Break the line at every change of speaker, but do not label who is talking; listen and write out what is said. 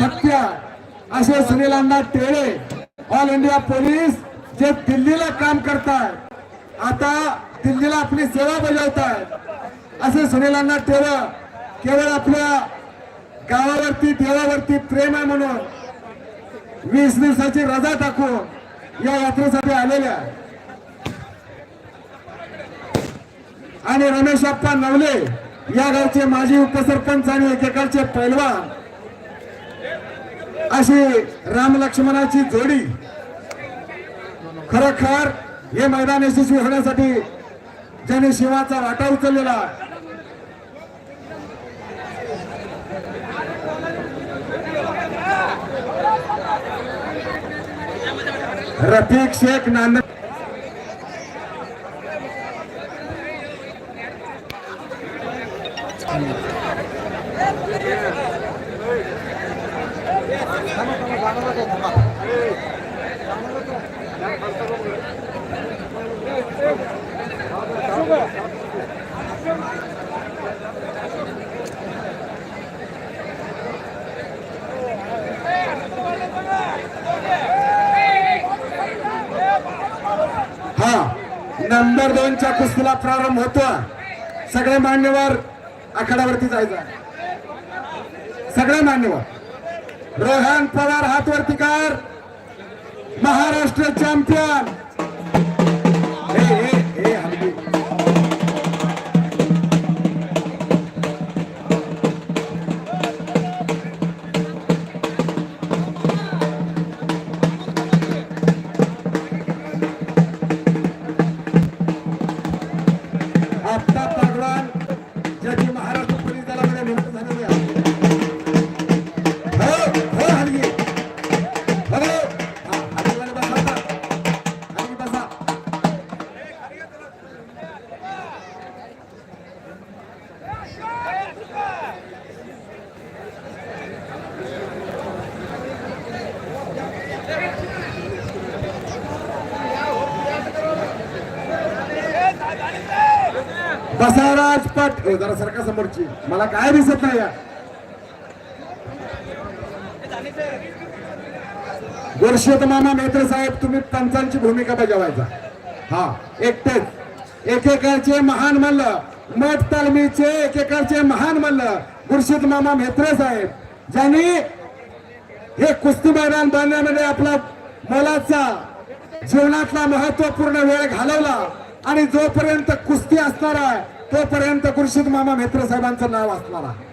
हत्या असे Sunil Anna Tele. All India police जे दिल्लीला काम करतात आता दिल्लीला आपली सेवा बजावतायत असे सुनील अण्णा टेळे केवळ आपल्या गावावरती देवावरती प्रेम आहे म्हणून वीस दिवसाची रजा टाकून या यात्रेसाठी आलेल्या आणि रमेश अप्पा नवले या गावचे माजी उपसरपंच आणि एकेकाळचे पैलवान अशी राम लक्ष्मणाची जोडी खरोखर हे मैदान यशस्वी होण्यासाठी ज्याने शिवाचा वाटा उचललेला. रफिक शेख नांद हा नंबर दोनच्या कुस्तीला प्रारंभ होतो सगळे मान्यवर आखाड्यावरती जायचा सगळे मान्यवर. रोहन पवार हातवरती कर महाराष्ट्र चॅम्पियन. बसाराज पट हो, जरा सरका समोरची. मला काय दिसत नाही या. गुरशेत मामा साहेब तुम्ही पंचांची भूमिका बजावायचा. हा एकटेच. एकेकाचे महान मल्ल. मठ तालमीचे एकेकाचे महान मल्ल. गुरशीत मामा मेत्रे साहेब ज्यांनी हे कुस्ती मैदान बांधण्यामध्ये आपला मोलाचा जीवनातला महत्त्वपूर्ण वेळ घालवला. आणि जोपर्यंत कुस्ती असणार आहे तोपर्यंत गुरशीत मामा मेत्र साहेबांचं नाव असणार आहे.